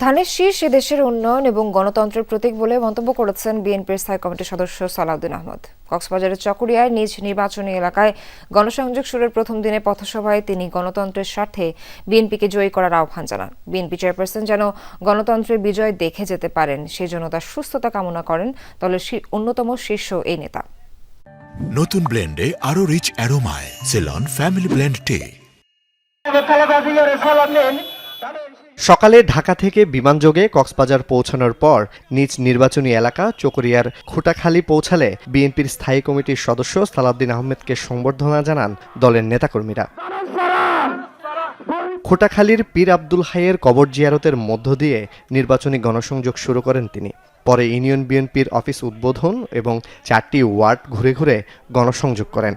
ধানের শীষ দেশের উন্নয়ন এবং গণতন্ত্রের প্রতীক বলে মন্তব্য করেছেন বিএনপির স্থায়ী কমিটির সদস্য সালাউদ্দিন আহমদ। কক্সবাজারের চকরিয়ায় নিজ নির্বাচনী এলাকায় গণসংযোগ শুরুর প্রথম দিনে পথসভায় তিনি গণতন্ত্রের স্বার্থে বিএনপিকে জয়ী করার আহ্বান জানান। বিএনপি চেয়ারপারসন যেন গণতন্ত্রের বিজয় দেখে যেতে পারেন সেজন্য তার সুস্থতা কামনা করেন দলের অন্যতম শীর্ষ এই নেতা। নতুন ব্লেন্ডে আরও রিচ অ্যারোমায় সেলন ফ্যামিলি ব্লেন্ড টে সকালে ঢাকা থেকে বিমানযোগে কক্সবাজার পৌঁছানোর পর নিজ নির্বাচনী এলাকা চকরিয়ার খুটাখালী পৌঁছালে বিএনপির স্থায়ী কমিটির সদস্য সালাউদ্দিন আহমেদকে সংবর্ধনা জানান দলের নেতাকর্মীরা। খোটাখালীর পীর আব্দুল হাইয়ের কবর জিয়ারতের মধ্য দিয়ে নির্বাচনী গণসংযোগ শুরু করেন তিনি। পরে ইউনিয়ন বিএনপির অফিস উদ্বোধন এবং চারটি ওয়ার্ড ঘুরে ঘুরে গণসংযোগ করেন।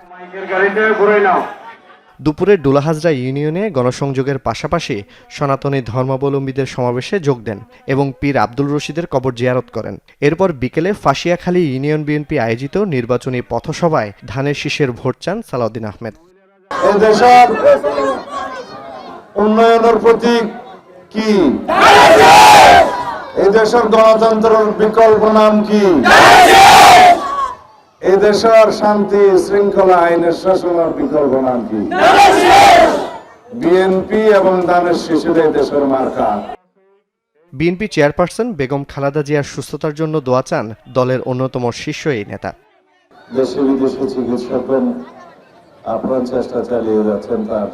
দুপুরে ডোলাহাজরা ইউনিয়নে গণসংযোগের পাশাপাশি সনাতনী ধর্মাবলম্বীদের সমাবেশে যোগ দেন এবং পীর আব্দুল রশিদের কবর জিয়ারত করেন। এরপর বিকেলে ফাঁসিয়াখালী ইউনিয়ন বিএনপি আয়োজিত নির্বাচনী পথসভায় ধানের শীষের ভোট চান সালাউদ্দিন আহমেদ। উন্নয়নের প্রতীক কি? এই দেশের গণতন্ত্রের বিকল্প নাম কি? এই দেশের শান্তি শৃঙ্খলা আইনের শাসনের বিকল্প নাম কি? বিএনপি এবং দানের শিশুর এই দেশের মার্কা। বিএনপি চেয়ারপারসন বেগম খালেদা জিয়ার সুস্থতার জন্য দোয়া চান দলের অন্যতম শীর্ষ এই নেতা। দেশে বিদেশে চিকিৎসকগণ আপনার চেষ্টা চালিয়ে যাচ্ছেন তার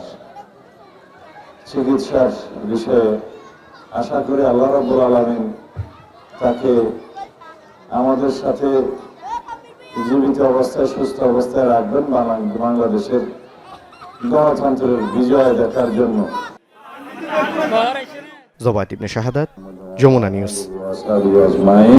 চিকিৎসার বিষয়ে। আশা করি আল্লাহ রাব্বুল আলামিন তাকে আমাদের সাথে জীবিত অবস্থায় সুস্থ অবস্থায় রাখবেন বাংলা- বাংলাদেশের গণতন্ত্রের বিজয় দেখার জন্য জবাদ ইবনে শাহাদাত যমুনা নিউজ ওয়াসাবি আজমাইন